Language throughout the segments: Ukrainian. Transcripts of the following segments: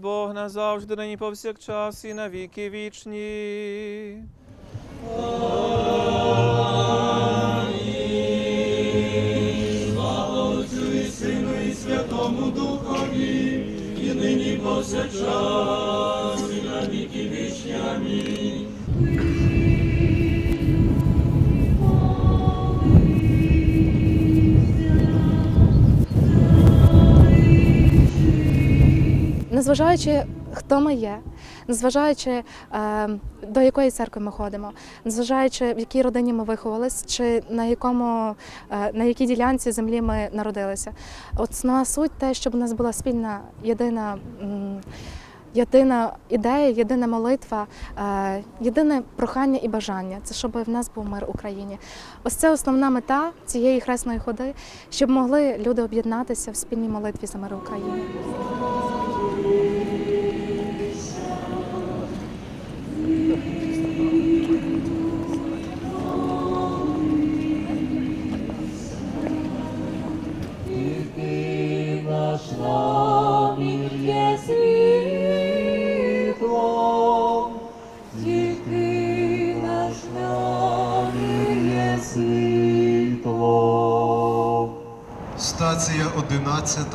Бог назавжди нині повсякчас, і на віки вічні. Слава Отцю і Сину, і Святому Духові, і нині повсякчас. Незважаючи, хто ми є, незважаючи е, до якої церкви ми ходимо, незважаючи в якій родині ми виховались, чи на якому е, на якій ділянці землі ми народилися. Основна суть те, щоб у нас була спільна єдина. Єдина ідея, єдина молитва, е, єдине прохання і бажання це щоб в нас був мир в Україні. Ось це основна мета цієї хресної ходи, щоб могли люди об'єднатися в спільній молитві за мир в Україні. Ти наш намір є світлом, тільки наш намір є світлом. Стація 11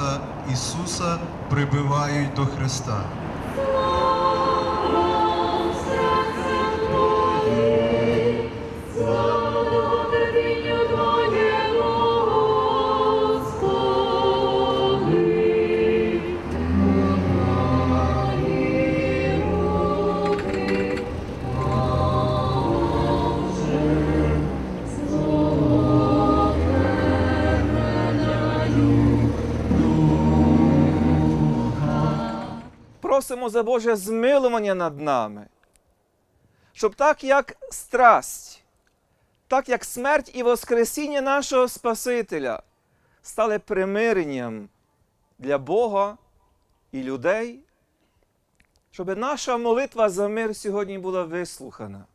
Ісуса прибивають до Христа. Просимо за Боже змилування над нами, щоб так як страсть, так як смерть і Воскресіння нашого Спасителя стали примиренням для Бога і людей, щоб наша молитва за мир сьогодні була вислухана.